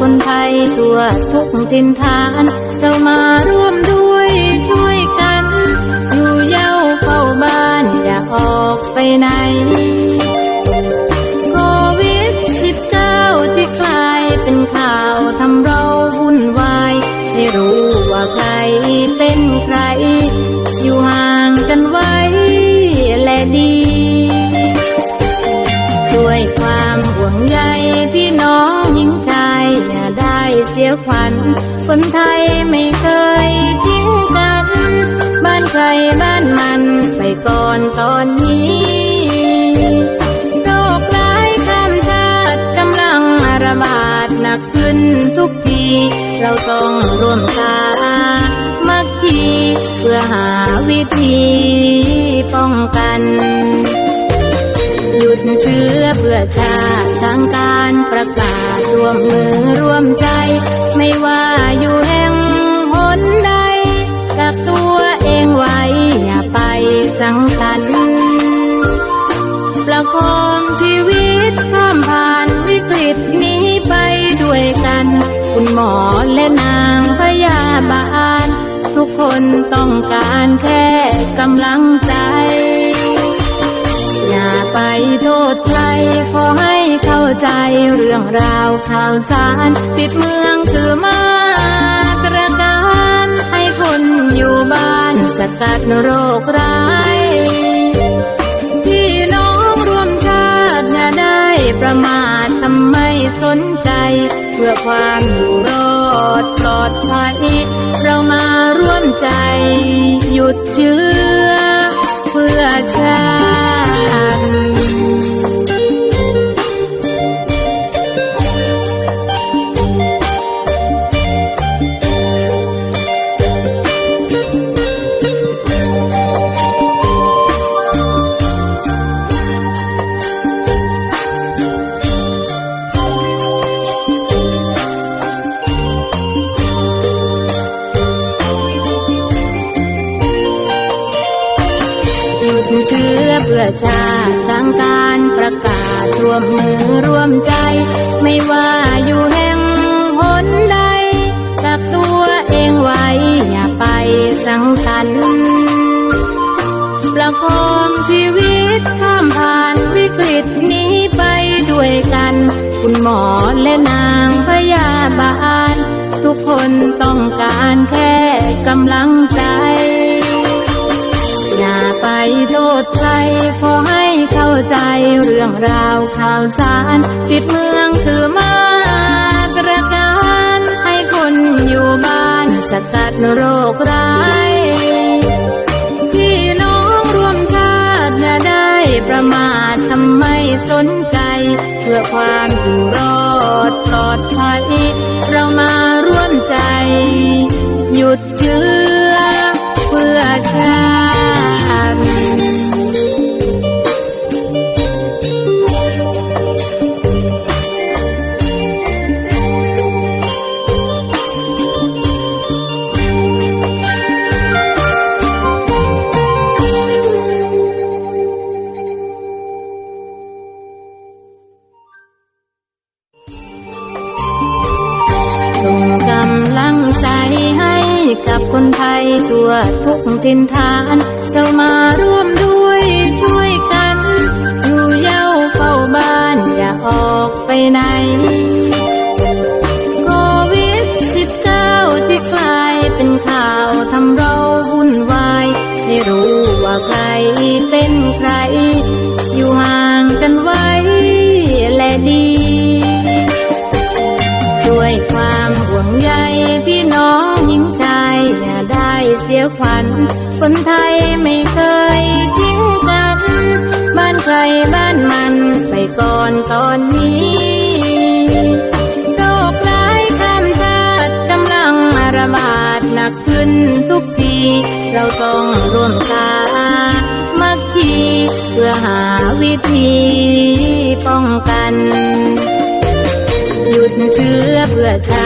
คนไทยทั่วทุกทินฐานเรามาร่วมด้วยช่วยกัน อยู่เย้าเฝ้าบ้านอย่าออกไปไหน เสียขวัญ คนไทยไม่เคยทิ้งกัน บ้านใครบ้านมันไปก่อนตอนนี้โรคร้ายข้ามชาติกำลังระบาดหนักขึ้นทุกที เราต้องร่วมสามัคคีเพื่อหาวิธีป้องกันหยุดเชื้อเพื่อชาติทางการประกาศร่วมมือร่วมใจ ไม่ว่าอยู่แห่งหนใดกักตัวเองไว้อย่าไปสังสรรค์ประคองชีวิตข้ามผ่านวิกฤตนี้ไปด้วยกัน คุณหมอและนางพยาบาล ทุกคนต้องการแค่กำลังใจ อย่าไปโทษใครขอให้เข้าใจเรื่องราวข่าวสารปิดเมืองคือมาตรการให้คนอยู่บ้านสกัดโรคร้ายพี่น้องร่วมชาติอย่าได้ประมาททำไม่สนใจ เพื่อความอยู่รอดปลอดภัยเรามาร่วมใจ หยุดเชื้อ เพื่อชาติ หยุดเชื้อเพื่อชาติทางการประกาศร่วมมือร่วมใจ ไม่ว่าอยู่แห่งหนใดกักตัวเองไว้อย่าไปสังสรรค์ประคองชีวิตข้ามผ่านวิกฤตนี้ไปด้วยกัน คุณหมอและนางพยาบาล ทุกคนต้องการ ใจเรื่องราวข่าวสารปิดเมืองคือมาตรการให้คนอยู่บ้านสกัดโรคร้ายพี่น้องร่วมชาติอย่าได้ประมาททำไมสนใจ เพื่อความอยู่รอดปลอดภัย ทุกทินฐานเรามา เสียขวัญ คนไทยไม่เคยทิ้งกัน บ้านใครบ้านมันไปก่อนตอนนี้โรคร้ายข้ามชาติกำลังระบาดหนักขึ้นทุกที เราต้องร่วมสามัคคีเพื่อหาวิธีป้องกัน หยุดเชื้อเพื่อชา